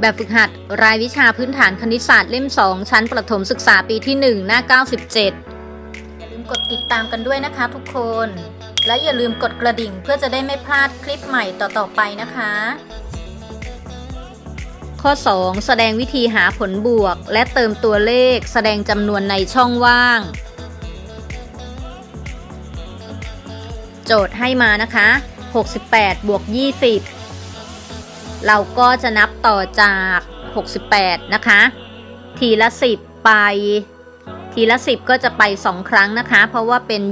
แบบฝึกหัด รายวิชาพื้นฐานคณิตศาสตร์เล่ม 2 ชั้นประถมศึกษาปีที่ 1 หน้า 97 อย่าลืมกดติดตามกันด้วยนะคะทุกคน และอย่าลืมกดกระดิ่งเพื่อจะได้ไม่พลาดคลิปใหม่ต่อ ๆ ไปนะคะ ข้อ 2 แสดงวิธีหาผลบวก และเติมตัวเลข แสดงจำนวนในช่องว่าง โจทย์ให้มานะคะ 68บวก20 เราก็จะนับต่อจาก 68 นะคะ ทีละ 10 ไป ทีละ 10 ก็จะไป 2 ครั้งนะคะ เพราะว่าเป็น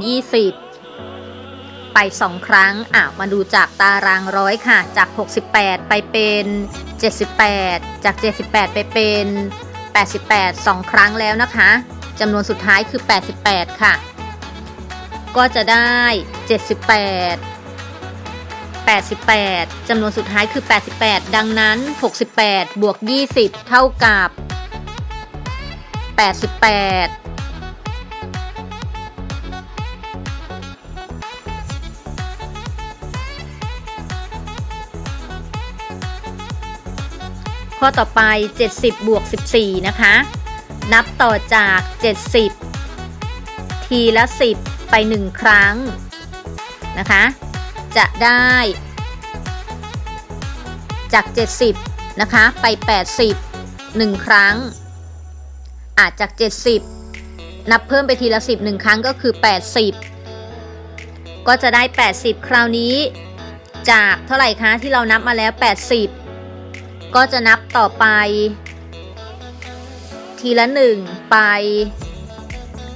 20 ไป 2 ครั้งอะมาดูจากตารางร้อยค่ะ จาก 68 ไปเป็น 78 จาก 78 ไปเป็น 88 2 ครั้งแล้วนะคะจำนวนสุดท้ายคือ 88 ค่ะ ก็จะได้ 78 88จำนวนสุดท้ายคือ 88 ดังนั้น 68 บวก 20 เท่ากับ 88ข้อต่อไป 70 บวก 14 นะคะ นับต่อจาก 70 ทีละ 10 ไป 1 ครั้งนะคะ จะได้ จาก 70 นะคะ ไป 80 1 ครั้ง อาจจาก 70 นับเพิ่มไปทีละ 10 1 ครั้งก็คือ 80 ก็จะได้ 80 คราวนี้ จากเท่าไหร่คะที่เรานับมาแล้ว 80 ก็จะนับต่อไป ทีละ 1 ไป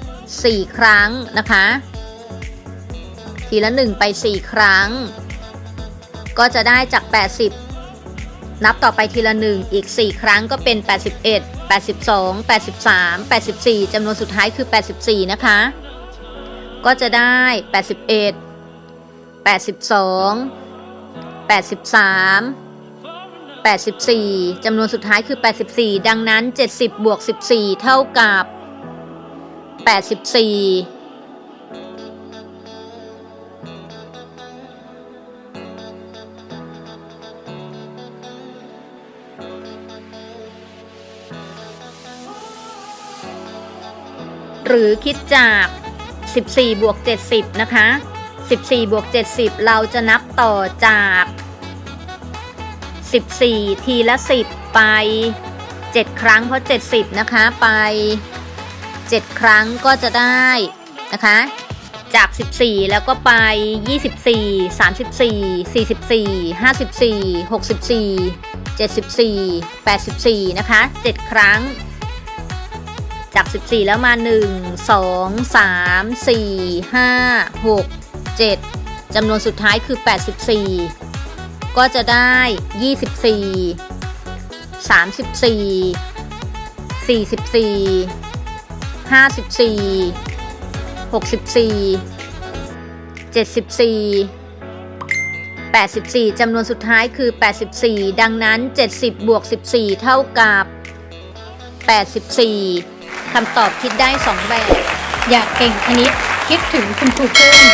4 ครั้งนะคะ ทีละ 1 ไป 4 ครั้ง ก็จะได้จาก 80 นับต่อไปทีละ 1 อีก 4 ครั้งก็เป็น 81 82 83 84จำนวนสุดท้ายคือ 84 นะคะ ก็จะได้ 81 82 83 84จำนวนสุดท้ายคือ 84 ดังนั้น 70 บวก 14 เท่ากับ 84 หรือคิดจาก 14 บวก 70 นะคะ 14 บวก 70 เราจะนับต่อจาก 14 ทีละ 10 ไป 7 ครั้งเพราะ 70 นะคะ ไป 7 ครั้งก็จะได้นะคะ จาก 14 แล้วก็ไป 24 34 44 54 64 74 84 นะคะ 7 ครั้ง จาก 14 แล้วมา 1 2 3 4 5 6 7จำนวนสุดท้ายคือ 84 ก็จะได้ 24 34 44 54 64 74 84จำนวนสุดท้ายคือ 84 ดังนั้น 70 บวก 14 เท่ากับ 84 คำตอบคิดได้ 2 แบบ อยากเก่งคณิต คิดถึงคุณครูเพิ่ม